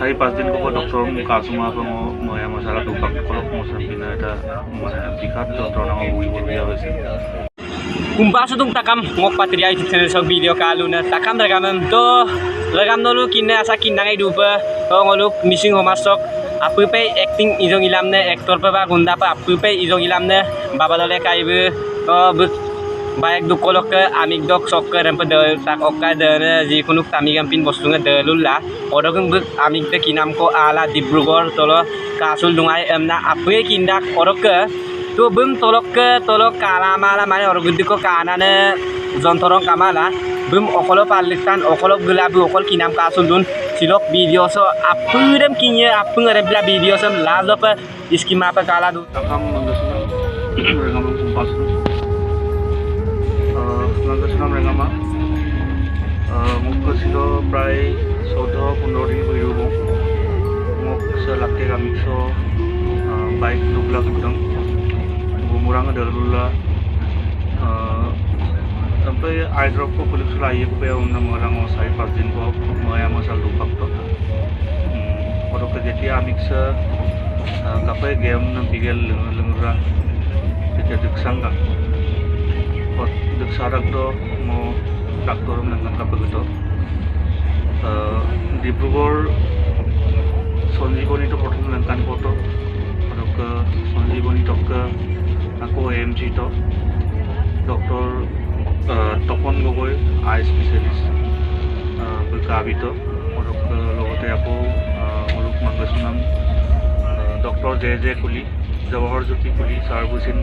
চাৰি পাঁচদিন ক'ব ডক্টৰ মোক কাজমা পাব মই আমাৰ চাৰা দুপাক কৰক মোৰ চাম্পিনা এটা মানে বিষাদ যন্ত্ৰণা ভুগিবলগীয়া হৈছে Kumpa sa tung takam ngok patria YouTube channel sa video kalu na takam regamam to regam nolu kinna asa kinna ngai dupa to ngolu missing homasok apu pe acting izong ilam ne actor pa ba gunda pa apu pe izong ilam ne baba ke rempe de tak okka de ne ji kunuk tami gampin bostu nge de lulla odokung bu amik de kinam ko ala dibrugor tolo kasul dungai emna apu kindak odok ke তো বুম তলক তলক কালা মালা মানে অরগুদ্দিক কানানে যন্ত্রং Kamala broom অকল পাল্লিস্তান অকল গুলাবি অকল কিনাম কাসুল দুন silok video so apurem kinya apurem bila video so lazo pa iskima pa kala du Takam Nanggasunam Rengamang Kumpasna Nanggasunam Rengama মোক কৈছিল প্ৰায় চৈধ্য পোন্ধৰ দিন হৈ ৰ'ব মোক লাকে গামিছ বাইক দুবলা একদম गुमुरां दलुला ओमफ्राय आइड्रपखौ पुलिस लायो बे उनाव मोरां सारि पाँच दिन को मया मसाल दुपाक्त पटकके যেতিয়া আমিকসা কাপাই গেম বিগেল লোংরা তেতিয়া দিকসাঙ্গা দিকসাৰাকদ মো ডাক্তৰ নাঙ্গান কাপাগত ডিব্ৰুগড় সঞ্জীৱনীটো প্ৰথম লেংকান কত পটক সঞ্জীৱনী টক আকৌ এ এম জি ট doctor Tapan Gogoi eye specialist গাবিত পটক লগতে আকৌ Arup মাংগেশনাম doctor J J Kuli Jawahar Jyoti Kuli চাৰ্বুচিন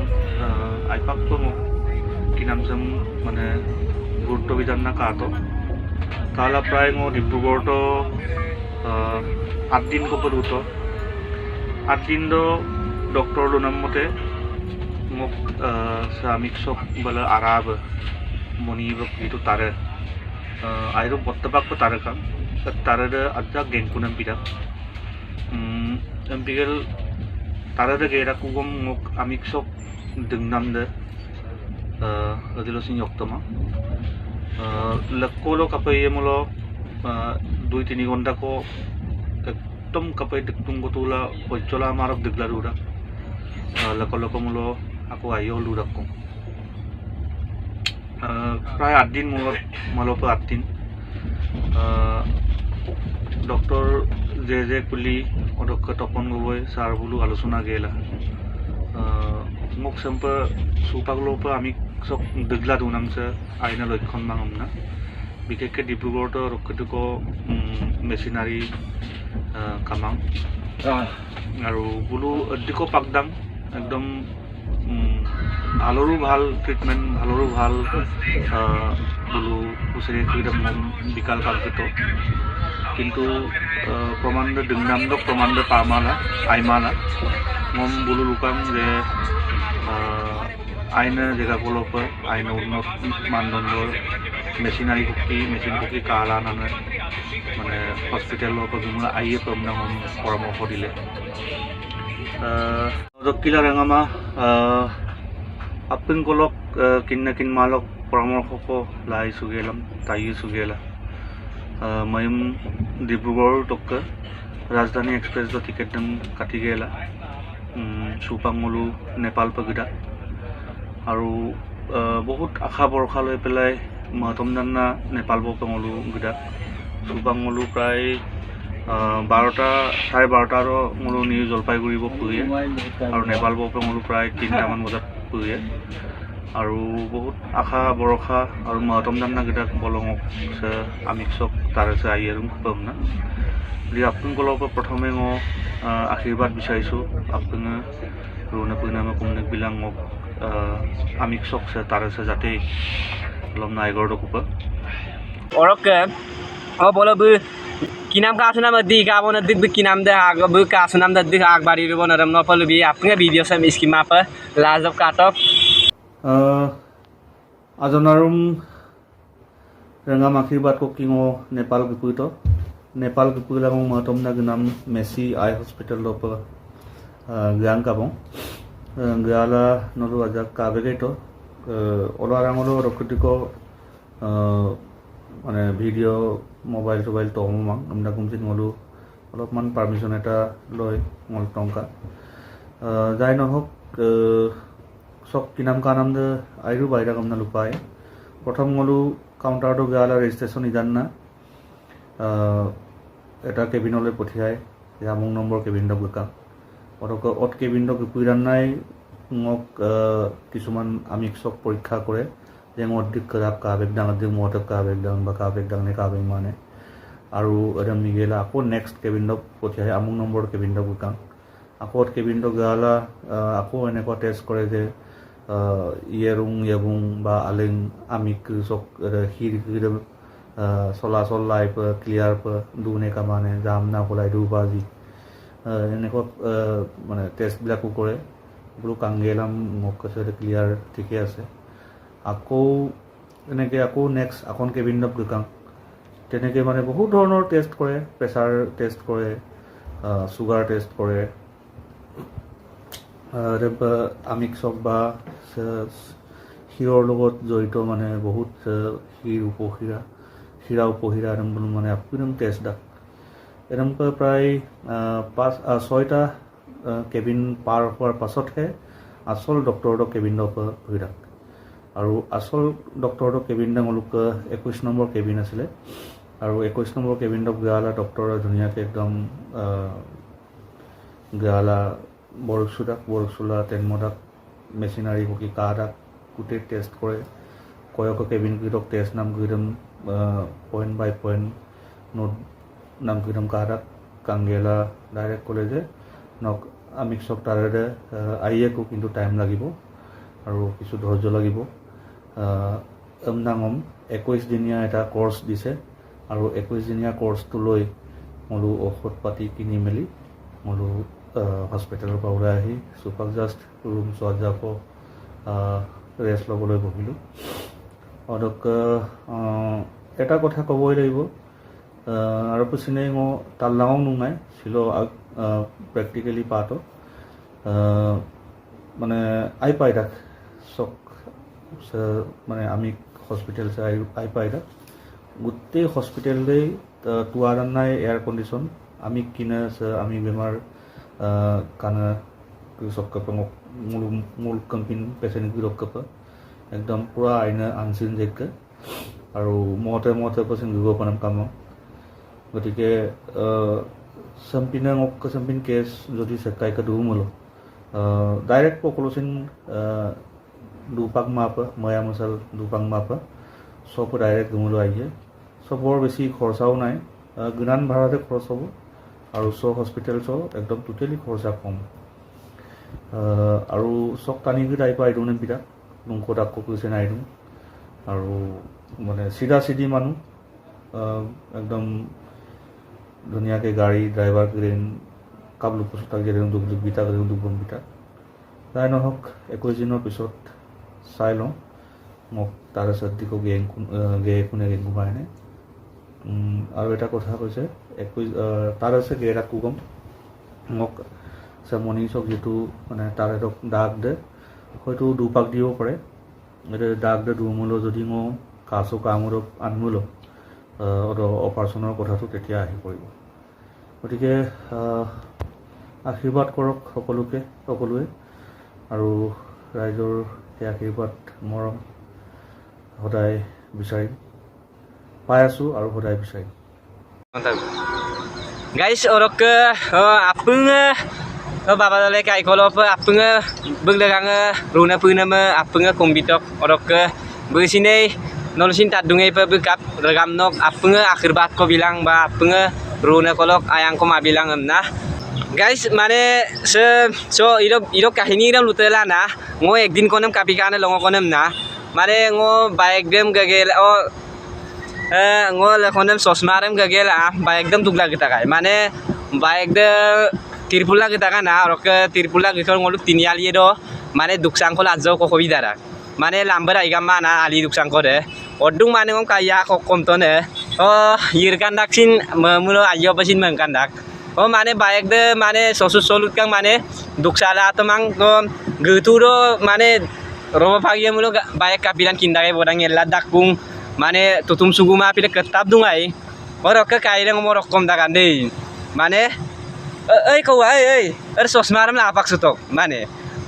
আইপাকটো মোক নামসম মানে গুরুত্ব বিধান না কাত তাহলে প্রায় মো ডিব্রুগড় তো আটদিন কপর উত আটদিন ডক্টর মতে মোক সব বলে আরাব মনি যেহেতু তার আর বর্তমান তার কাম তার আজা গেঙ্কু নামপিদা এমপিগেল তার গেরা কুগম মোক আমিক সব দামদে sin yoktama lekolo kapai mulo দুই তিনি ঘন্টা কো একদম কাপাই দেখতুম গতুলা পৰ্যলা মাৰক দিগলা দুৰা লক লক মূল আকৌ আহিও লুৰাক কম প্ৰায় আঠদিন মূৰত মালৰ পৰা আঠদিন ডক্টৰ জে জে কুলি অধ্যক্ষ তপন গগৈ ছাৰ বোলো আলোচনা গেলা মোক চেম্পা পৰা আমি চব দিগলা দুনামছে আইনা লক্ষণ মাঙম না। বিশেষকৈ ডিব্ৰুগড়তো ৰক্ষিতক মেচিনাৰী কামাং। আৰু বোলো অধিক পাকদাং একদম ভালৰো ভাল ট্ৰিটমেণ্ট ভালৰো ভাল বোলো হুঁচৰি একদম বিকাল কালকেতো। কিন্তু প্ৰমাণ ডিংনামদ প্ৰমাণ পামালা আইমালা মম বোলো লুকাম যে আইনে জেগা পৰা আইনৰ উন্নত মানদণ্ডৰ মেচিনাৰী শক্তি মেচিন শক্তি কালা নানে মানে হস্পিটেলৰ পৰা যোনবোৰ আইয়ে প্ৰব্লেম পৰামৰ্শ দিলে। জকিলা ৰেঙামা কিনা কিনাকিন মালক পৰামৰ্শক লাই চুগেলাম তাইয়ে চুগেলা। মায়ুম ডিব্ৰুগড় টক্ক ৰাজধানী এক্সপ্ৰেছৰ টিকেট দাম কাটি গেলা। চুপাঙলো নেপাল পাগিদা আৰু বহুত আশা ভৰসা লৈ পেলাই মহতম দান্না নেপাল বপঙলো গিটা চুপাঙলো প্ৰায় বাৰটা চাৰে বাৰটাৰ মোলো নিউ জলপাইগুৰি পুৰিয়ে আৰু নেপাল বপঙলো প্ৰায় তিনিটামান বজাত পুৰিয়ে আৰু বহুত আশা ভৰসা আৰু মহতম দান্নাকেইটাক বলঙক আমিক চক তাৰে আহি আৰু পাম না? বুলি আপোনালোকৰ পৰা প্ৰথমে মই আশীৰ্বাদ বিচাৰিছোঁ। আপুনি ৰুণে পৰিণামে কোমনিক বিলাক মোক আমি চক আছে তাৰ আছে যাতে অলপ নাইগৰ দোক অৰকে অ বলবি কি নাম কাছ নাম দি গাব না দি কি নাম দে আগব কাছ নাম দে দি আগবাৰি ৰব নৰম নপলবি আপনে ভিডিঅ' চাম স্কিমা পা লাজ অফ কাটক। আজনাৰুম ৰঙা মাখিৰ বাট কুকিং অ নেপাল বিপৰীত। নেপাল বিপৰীত আমাৰ মাতম নাগ নাম মেচি আই হস্পিটেলৰ পৰা গ্ৰাং কাবং জ্ঞালা নলো আজাক কাবেগেট ওলাৰাঙলো ৰক্ষিতিক মানে ভিডিঅ' মোবাইল চোবাইল তহমাং আমরা কুমচিন মলো অলপমান পাৰ্মিশ্যন এটা লয় মল আহ, যাই নহওক আহ, কিনাম কানাম দে আইৰু বাইৰা কামনা লুপায় প্ৰথম গ'লো কাউণ্টাৰটো গালা ৰেজিষ্ট্ৰেশ্যন ইজান না এটা কেবিনলৈ পঠিয়াই আমুক নম্বৰ কেবিনটো গোকাম কেবিনটো গুপুইৰান নাই, মোক কিছুমান আমিক চব পৰীক্ষা কৰে, যে মোৰ দিক কাবেগ ডাঙৰ দিক মোৰ কাবেগ ডাঙ বা কাবেগ ডাঙনে কাবেগ মানে। আৰু একদম মিগেলা আকৌ নেক্সট কেবিনটো পঠিয়াই, আমুক নম্বৰ কেবিনটো গোকাম আকৌ কেবিনটো গালা আকৌ এনেকুৱা টেষ্ট কৰে যে ইয়েৰুং য়েবুং বা আলেং আমিক চক হিৰ চলাচল লাইফ ক্লিয়াৰ দুনে কামানে জাম না পলাই দু বাজি এনেকুৱা মানে টেষ্টবিলাকো কৰে। বোলো কাংগেলাম মোক কৈছে ক্লিয়াৰ ঠিকে আছে। আকৌ এনেকৈ, আকৌ নেক্সট আকৌ কেবিনত গৈ তেনেকৈ মানে বহুত ধৰণৰ টেষ্ট কৰে প্ৰেছাৰ টেষ্ট কৰে চুগাৰ টেষ্ট কৰে। আমিক চক বা শিৰৰ লগত জড়িত মানে বহুত শিৰ উপশিৰা শিৰা উপশিৰা মানে একদম টেষ্ট দাক এনেকৈ প্ৰায় পাঁচ ছয়টা কেবিন পাৰ হোৱাৰ পাছতহে আচল ডক্টৰটো কেবিনৰ পৰা ঘূৰি থাক। আৰু আচল ডক্টৰটো কেবিন ডাঙলোক একৈছ নম্বৰ কেবিন আছিলে। আৰু একৈছ নম্বৰ কেবিনটো গালা ডক্টৰে ধুনীয়াকৈ একদম আহ, গালা বৰচুদাক বৰচুলা তেনমদাক মেচিনাৰী হকি কাহাদাক গোটেই টেষ্ট কৰে। কয়ক কেবিন গীতক টেষ্ট নাম গীতম পইণ্ট বাই পইণ্ট নোট নাম গীতম কাহাদাক কাংগেলা ডাইৰেক্ট ক'লে যে নক, আমি চব তাৰে আহিয়েকো কিন্তু টাইম লাগিব আৰু কিছু ধৈৰ্য লাগিব। এমনাঙম একৈছ দিনীয়া এটা কৰ্চ দিছে আৰু একৈছ দিনীয়া কৰ্চটো লৈ মোলো ঔষধ পাতি কিনি মেলি মোলো হস্পিটেলৰ পৰা ওলাই আহি চুপাৰ জাষ্ট ৰুম চোৱা যাব ৰেষ্ট ল'বলৈ বহিলোঁ। অদক এটা কথা ক'বই লাগিব। আৰু পিছনে মই তাল্লাঙও নুনাই ছিল প্ৰেক্টিকেলি পাতো মানে আই পাই তাক চক মানে আমি হস্পিটেল আই পাই তাক গোটেই হস্পিটেলতেই টুৱাৰান নাই এয়াৰ কণ্ডিশ্যন আমি কিনে আমি বেমাৰ কানা চক্কাপা মূল মূল কম্পিন পেচেণ্ট ৰক্কাপা একদম পূৰা আইনা আনচিন জেগকে আৰু মতে মতে পেচেণ্ট দিব পাৰাম কাম গতিকে চেম্পিনে মোক চেম্পিন কেছ যদি চেকাইকে দুমলো ডাইৰেক্ট পকলচিন দুপাক মাপা ময়া মচাল দুপাক মাপা চব ডাইৰেক্ট দুমলো আহিছে চব বৰ বেছি খৰচাও নাই। গুণান ভাড়াতে খৰচ হ'ব আৰু চ হস্পিটেল চ একদম টোটেলি খৰচা কম। আৰু চক টানি টাইপ নে বিৰাট নোংকত আকৌ কৈছে নাইডো আৰু মানে চিধা চিধি মানুহ আহ, ধুনীয়াকৈ গাড়ী ড্ৰাইভাৰ গ্ৰেইন কাবলু পোচাক যেনে দুখ দুখ বিটা যেনে দুখ বিটা যাই নহওক একৈছ দিনৰ পিছত চাই লওঁ। মোক তাৰ পিছত দিকো গেং গে কোনে গেং ঘুমাই উম, আৰু এটা কথা কৈছে একৈছ তাৰ আছে গেৰা কুগম মোক মৰ্ণিং চক যিটো মানে তাৰ এটা দাগ দে হয়তো দুপাক দিব পাৰে। এতিয়া দাগ দে দুমূলো যদি মই কাছো কামোৰক আনমূলো। অপাৰেশ্যনৰ কথাটো তেতিয়া আহি পৰিব। গতিকে আশীৰ্বাদ কৰক সকলোকে সকলোৱে আৰু ৰাইজৰ সেই আশীৰ্বাদ মৰম সদায় বিচাৰিম। পাই আছোঁ আৰু সদায় বিচাৰিম। গাইছ অৰক আপোনাৰ বাবাজালে কাইকলপ আপুঙে বুংলে গাঙে ৰুণে পুইনামে আপুঙে কম্বিতক অৰক বৈছিনেই nge beng dah nge runa puna me apa nge kombitok orok ke beng sini nol sin tak dungai pe bekap regam nok apa nge akhir bat ko bilang ba apa nge runa kolok ayang ko ma bilang nah guys মানে say so error error কাহিনী ইরম লুতেলা না ngো একদিন কোনম কাপি কানে লঙ্গ কোনম না মানে ngো bike dem gagel o eh ngol konem sosmarem gagel ah ba ekdam tugla kita kai mane ba ekde tirpula kita kan ah rok tirpula kita ngoluk tinial ye do mane duksang ko lajo ko kobi dara mane lambar ai gamma na ali duksang ko de odung mane ngom kaya ko kom to ne oh yir kandak sin mulo ayo basin meng kandak oh mane ba ekde mane sosu solut kang mane duksala to mang ko guturo mane robo pagi mulo baik kapilan kindai bodang yella dakung মানে তুতুম চুগুমা পিলে কেতাব দুঙাই ও রকে কাইরে মো রকম Dagan দেই Mane Eh, kau ai ai. Er sosmaram la apak sutok. Mane.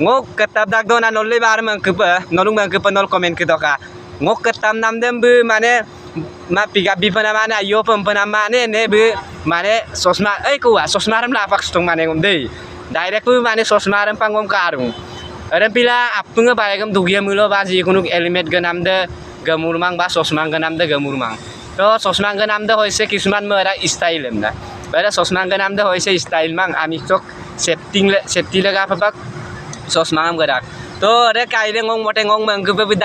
Ngok ketab dak dona nol le bar mang kepa, nolung mang kepa nol komen ke doka. Ngok ketam nam dem bu mane ma piga bi pana mana yo pem pana mane ne bu mane sosma ai kau sosmaram la apak sutok mane ngom dei. Direct bu mane sosma sosmaram pangom karung. Orang pila apa nggak bayar dugia mulu basi kunuk element ganam de gamurmang ba sosmang ganam de gamurmang. তো চশমা নাম দে হৈছে কিছুমান মোৰ এটা style এমনা বাইদেউ চশমা নাম দে হৈছে ষ্টাইল মাং আমি চক চেফটিং চেফটি লগা পাবাক চশমা গৰাক তো ৰে কাইৰে ngong মতে ngong mang ke be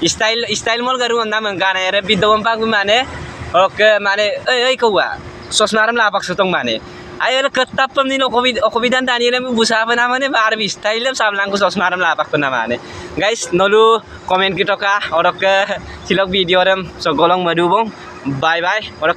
daire ngom style style mol garu na mang gana ere bidawam pang mane oke mane ei ei kawa sosmaram lapak sutong mane ayo ketap pam nino covid covidan dani le busa pa naman eh bar bi style le sablang ko sosmaram lapak pa naman eh guys nolu comment kita ka orok ke silok video ram so golong madubong bye bye orok